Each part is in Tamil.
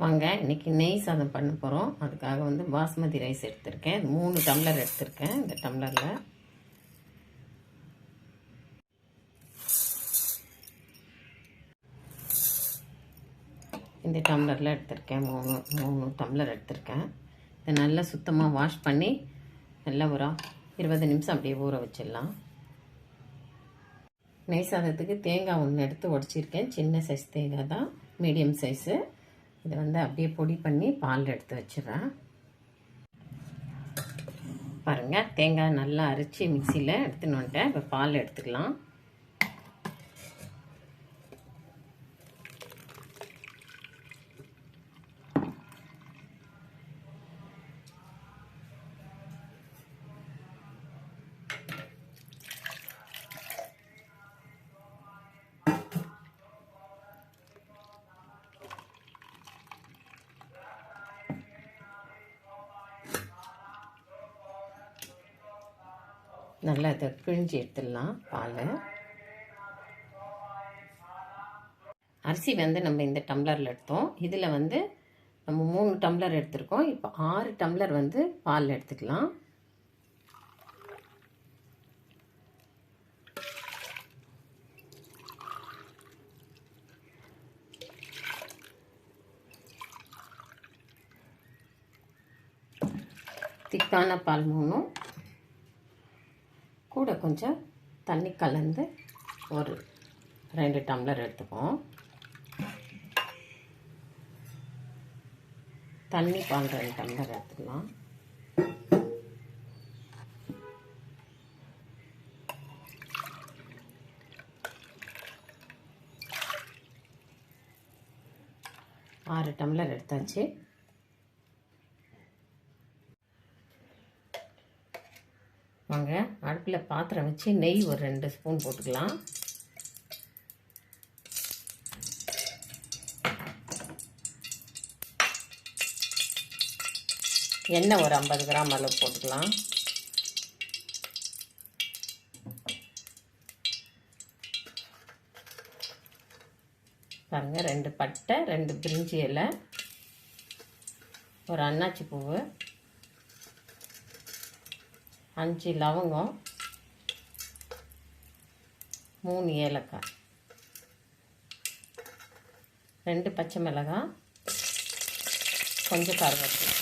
வாங்க இன்னைக்கு நெய் சாதம் பண்ண போகிறோம் அதுக்காக வந்து பாஸ்மதி ரைஸ் எடுத்திருக்கேன். மூணு டம்ளர் எடுத்திருக்கேன். இந்த டம்ளரில் இந்த டம்ளரில் எடுத்திருக்கேன். மூணு மூணு டம்ளர் எடுத்திருக்கேன். இதை நல்லா சுத்தமாக வாஷ் பண்ணி நல்லா ஒரு இருபது நிமிஷம் அப்படியே ஊற வச்சிடலாம். நெய் சாதத்துக்கு தேங்காய் ஒன்று எடுத்து உடச்சிருக்கேன். சின்ன சைஸ் தேங்காய் தான் மீடியம் சைஸு இதை வந்து அப்படியே பொடி பண்ணி பால் எடுத்து வச்சிடுறேன். பாருங்கள் தேங்காய் நல்லா அரைச்சி மிக்சியில் எடுத்துன்னு வந்துட்டேன். இப்போ பால் எடுத்துக்கலாம். நல்லா இதை பிழிஞ்சு எடுத்துடலாம் பால். அரிசி வந்து நம்ம இந்த டம்ளரில் எடுத்தோம். இதில் வந்து நம்ம மூணு டம்ளர் எடுத்திருக்கோம். இப்போ ஆறு டம்ளர் வந்து பால் எடுத்துக்கலாம். திக்கான பால் மூணும். கூட கொஞ்சம் தண்ணி கலந்து ஒரு ரெண்டு டம்ளர் எடுத்துப்போம் தண்ணி பால் ரெண்டு டம்ளர் எடுத்துக்கலாம். ஆறு டம்ளர் எடுத்தாச்சு. வாங்க. அடுப்பில் பாத்திரம் வச்சு நெய் ஒரு ரெண்டு ஸ்பூன் போட்டுக்கலாம். எண்ணெய் ஒரு ஐம்பது கிராம் அளவு போட்டுக்கலாம். பாருங்கள் ரெண்டு பட்டை ரெண்டு பிரிஞ்சி இலை ஒரு அன்னாச்சி பூவு. அஞ்சு லவங்கம் மூணு ஏலக்காய் ரெண்டு பச்சை மிளகாய் கொஞ்சம் கருவேப்பிலை.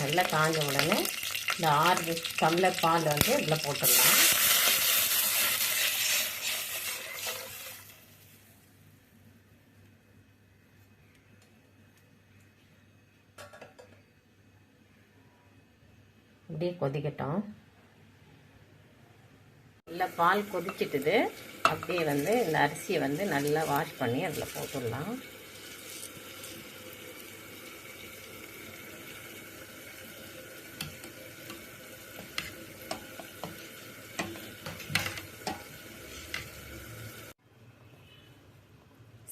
நல்லா காஞ்ச உடனே இந்த ஆறு டம்ளர் பால் வந்து இதில் போட்டுடலாம். அப்படியே கொதிக்கட்டும். நல்லா பால் கொதிச்சிட்டுது. அப்படியே வந்து இந்த அரிசியை வந்து நல்லா வாஷ் பண்ணி அதில் போட்டுடலாம்.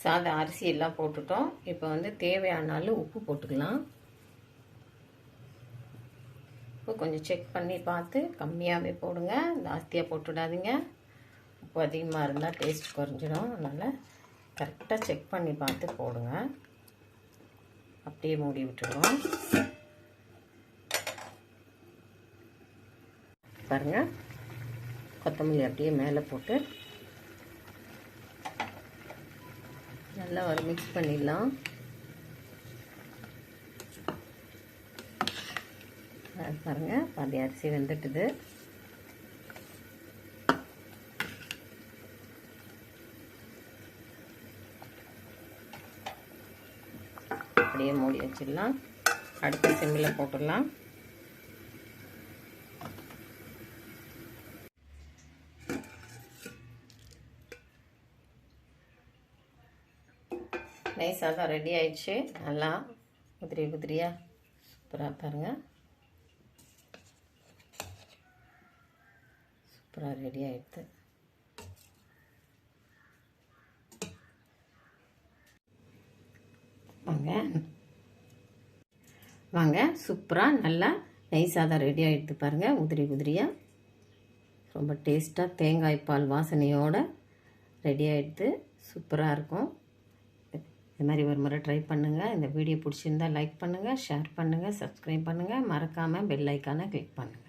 சாதம் அரிசி எல்லாம் போட்டுட்டோம். இப்போ வந்து தேவையானாலும் உப்பு போட்டுக்கலாம். உப்பு கொஞ்சம் செக் பண்ணி பார்த்து கம்மியாகவே போடுங்க. ஜாஸ்தியாக போட்டுவிடாதீங்க உப்பு அதிகமாக இருந்தால் டேஸ்ட் குறைஞ்சிடும். அதனால் கரெக்டாக செக் பண்ணி பார்த்து போடுங்க. அப்படியே மூடி விட்டுருவோம் பாருங்கள் கொத்தமல்லி அப்படியே மேலே போட்டு நல்லா ஒரு மிக்ஸ் பண்ணிடலாம். பாருங்கள் பாதி அரிசி வெந்துட்டுது. அப்படியே மூடி வச்சிடலாம். அடுத்த சிம்மில் போட்டுடலாம். நெய் சாதம் ரெடி ஆயிடுச்சு. நல்லா உதிரி உதிரியாக சூப்பராக பாருங்கள் சூப்பராக ரெடி ஆகிடுது வாங்க. வாங்க சூப்பராக நல்லா நெய் சாதம் ரெடி ஆகிடுது பாருங்கள் உதிரி உதிரியாக ரொம்ப டேஸ்ட்டாக தேங்காய் பால் வாசனையோடு ரெடி ஆகிடுது சூப்பராக இருக்கும். இந்த மாதிரி ஒரு முறை ட்ரை பண்ணுங்கள் இந்த வீடியோ பிடிச்சிருந்தா லைக் பண்ணுங்கள் ஷேர் பண்ணுங்கள் சப்ஸ்கிரைப் பண்ணுங்கள் மறக்காமல் பெல் ஐக்கானை கிளிக் பண்ணுங்கள்